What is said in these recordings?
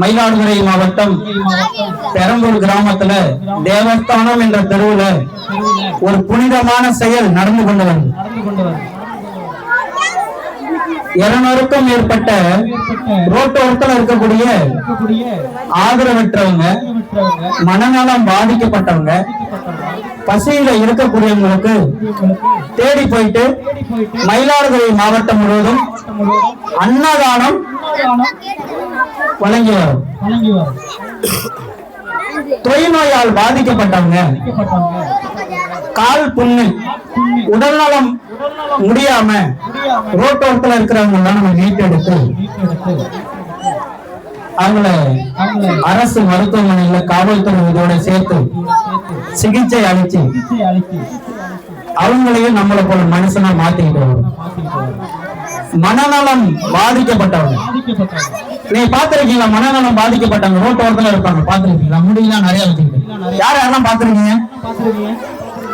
மயிலாடுதுறை மாவட்டம் பெரம்பூர் கிராமத்துல தேவஸ்தானம் என்ற தெருவுல ஒரு புனிதமான செயல் நடந்து கொண்டவர் இருநூறுக்கும் மேற்பட்ட ரோட்டோரத்தில் இருக்கக்கூடிய ஆதரவற்றவங்க மனநலம் பாதிக்கப்பட்டவங்க பசியில இருக்கக்கூடியவங்களுக்கு தேடி போயிட்டு மயிலாடுதுறை மாவட்டம் முழுவதும் அன்னதானம் அன்னதானம் வழங்கி வரும் தொய்நோயால் பாதிக்கப்பட்டவங்க. கால் புண்ணு. உடல்நலம் முடியாம ரோட்டோரத்துல இருக்கிறவங்க எல்லாம் நம்ம மீட்டெடுத்து அவங்கள அவங்களை அரசு மருத்துவமனையில காவல்துறை இதோட சேர்த்து சிகிச்சை அளிச்சு அவங்களையும் நம்மளை போல மனுஷனா மாத்திக்கிட்டு வரும். மனநலம் பாதிக்கப்பட்டவங்க. நீ பாத்திருக்கீங்களா மனநலம் பாதிக்கப்பட்டவங்க? ரோட்டோரத்துல இருப்பாங்க பாத்திருக்கீங்களா முடியெல்லாம் நிறைய வச்சுக்கிட்டு. யார் யாரெல்லாம் பாத்திருக்கீங்க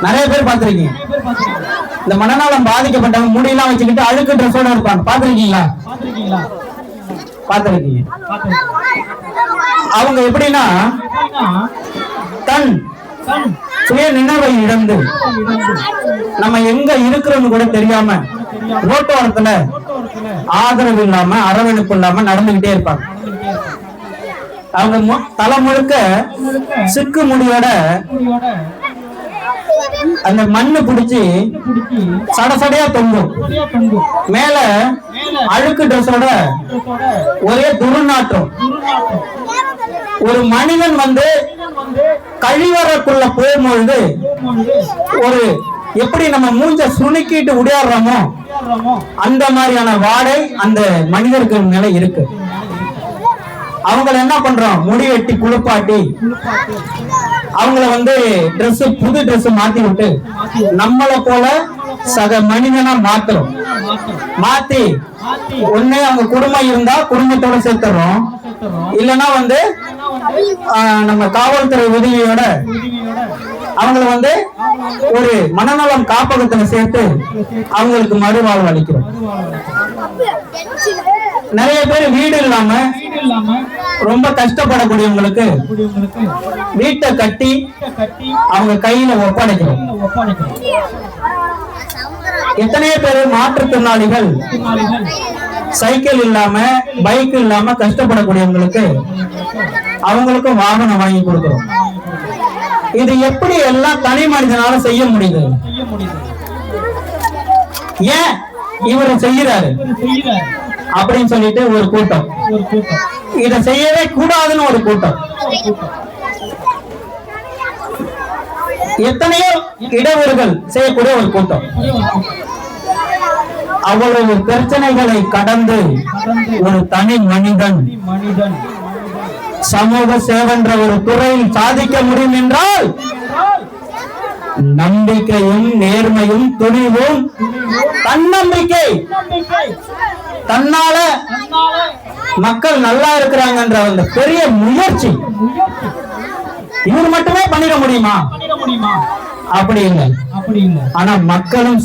நிறைய பேர் பாத்திருக்கீங்க இந்த மனநலம் பாதிக்கப்பட்டவங்க முடியெல்லாம் வச்சுக்கிட்டு அழுக்கு ட்ரெஸ்ஸோட இருப்பாங்க. பாத்திருக்கீங்களா பாத்திருக்கீங்க அவங்க எப்படின்னா தன் சுய நினைவை இழந்து. நம்ம எங்க இருக்கிறோம்னு கூட தெரியாம ஓட்டோரத்துல ஆதரவு இல்லாம அரவணைப்பு இல்லாம நடந்துகிட்டே இருப்பாங்க. அவங்க தலை முழுக்க சிக்கு முடியோட அந்த மண்ணு பிடிச்சி சடசடையா தொங்கும். மேல அழுக்கு ட்ரெஸ்ஸோட ஒரே துர்நாற்றம். ஒரு மனிதன் வந்து வந்து கழிவறைக்குள்ள போகும்பொழுது ஒரு எப்படி நம்ம மூஞ்ச சுணுக்கிட்டு உடையாடுறோமோ அந்த மாதிரியான வாடை அந்த மனிதர்கள் மேல இருக்கு. அவங்கள என்ன பண்றோம்? முடி வெட்டி குளிப்பாட்டி. அவங்கள வந்து ட்ரெஸ் புது ட்ரெஸ் மாத்தி விட்டு நம்மள போல சக மனிதனா மாத்துறோம். மாத்தி மாற்றி ஒண்ணு அவங்க குடும்பம் இருந்தா குடும்பத்தோட சேர்த்துறோம். இல்லைன்னா வந்து நம்ம காவல்துறை உதவியோட அவங்கள வந்து ஒரு மனநலம் காப்பகத்துல சேர்த்து அவங்களுக்கு மறுவாழ்வு அளிக்கிறோம். நிறைய பேர் வீடு இல்லாம ரொம்ப கஷ்டப்படக்கூடியவங்களுக்கு வீட்டை கட்டி அவங்க கையில ஒப்படைக்கிறோம். எத்தனையோ பேர் மாற்றுத்திறனாளிகள் சைக்கிள் இல்லாம பைக் இல்லாம கஷ்டப்படக்கூடியவங்களுக்கு அவங்களுக்கும் வாகனம் வாங்கி கொடுக்கிறோம். இது எப்படி எல்லாம் தனி மனிதனால செய்ய முடியுது ஏன்? இவர் செய்யறாரு அப்படின்னு சொல்லிட்டு ஒரு கூட்டம். இத செய்யவே கூடாதுன்னு ஒரு கூட்டம். எத்தனையோ இடையூறுகள் செய்யக்கூடிய ஒரு கூட்டம். அவ்வளவு பிரச்சனைகளை கடந்து கடந்து ஒரு தனி மனிதன் மனிதன். சமூக சேவன்ற ஒரு துறையில் சாதிக்க முடியும் என்றால் நம்பிக்கையும் நேர்மையும் துணிவும் தன்னம்பிக்கை. தன்னால மக்கள் நல்லா இருக்கிறாங்கன்ற அந்த பெரிய முயற்சி. இவர் மட்டுமே பண்ணிட முடியுமா? அப்படி இல்லை. ஆனா மக்களும்